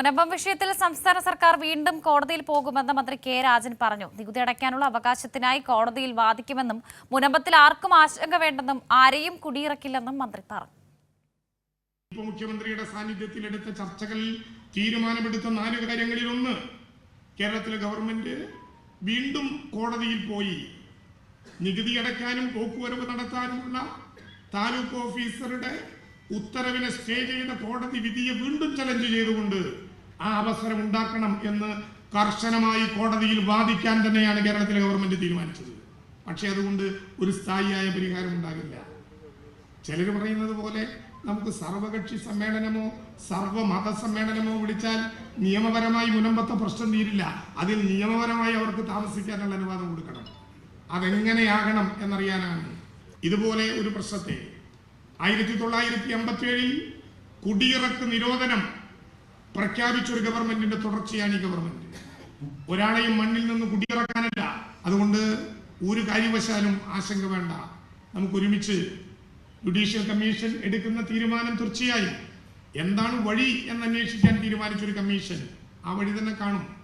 മുനമ്പം വിഷയത്തിൽ സംസ്ഥാന സർക്കാർ വീണ്ടും കോടതിയിൽ പോകുമെന്ന് മന്ത്രി കെ രാജൻ പറഞ്ഞു. നികുതി അടയ്ക്കാനുള്ള അവകാശത്തിനായി കോടതിയിൽ വാദിക്കുമെന്നും മുനമ്പത്തിൽ ആർക്കും ആശങ്ക വേണ്ടെന്നും ആരെയും കുടിയിറക്കില്ലെന്നും മന്ത്രി പറഞ്ഞു. ഉപമുഖ്യമന്ത്രിയുടെ സാന്നിധ്യത്തിൽ എടുത്ത ചർച്ചകളിൽ തീരുമാനമെടുത്ത നാല് കാര്യങ്ങളിൽ ഒന്ന് കേരളത്തിലെ ഗവൺമെന്റ് വീണ്ടും കോടതിയിൽ പോയി നികുതി അടയ്ക്കാനും പോക്കുവരവ് നടത്താനുമുള്ള താലൂക്ക് ഓഫീസറുടെ ഉത്തരവിനെ സ്റ്റേ ചെയ്ത കോടതി വിധിയെ വീണ്ടും ചലഞ്ച് ചെയ്തുകൊണ്ട് ആ അവസരം ഉണ്ടാക്കണം എന്ന് കർശനമായി കോടതിയിൽ വാദിക്കാൻ തന്നെയാണ് കേരളത്തിലെ ഗവൺമെന്റ് തീരുമാനിച്ചത്. പക്ഷേ അതുകൊണ്ട് ഒരു സ്ഥായിയായ പരിഹാരം ഉണ്ടാകില്ല. ചിലർ പറയുന്നത് പോലെ നമുക്ക് സർവകക്ഷി സമ്മേളനമോ സർവമത സമ്മേളനമോ വിളിച്ചാൽ നിയമപരമായി മുനമ്പത്തെ പ്രശ്നം തീരില്ല. അതിൽ നിയമപരമായി അവർക്ക് താമസിക്കാനുള്ള അനുവാദം കൊടുക്കണം. അതെങ്ങനെയാകണം എന്നറിയാനാണ്. ഇതുപോലെ ഒരു പ്രശ്നത്തെ ആയിരത്തി തൊള്ളായിരത്തി അമ്പത്തി ഏഴിൽ കുടിയിറക്ക് നിരോധനം പ്രഖ്യാപിച്ച ഒരു ഗവൺമെന്റിന്റെ തുടർച്ചയാണ് ഈ ഗവൺമെന്റ്. ഒരാളെയും മണ്ണിൽ നിന്ന് കുടിയിറക്കാനല്ല. അതുകൊണ്ട് ഒരു കാര്യവശാലും ആശങ്ക വേണ്ട. നമുക്ക് ഒരുമിച്ച് ജുഡീഷ്യൽ കമ്മീഷൻ എടുക്കുന്ന തീരുമാനം തീർച്ചയായും. എന്താണ് വഴി എന്ന് അന്വേഷിക്കാൻ തീരുമാനിച്ചൊരു കമ്മീഷൻ ആ വഴി തന്നെ കാണും.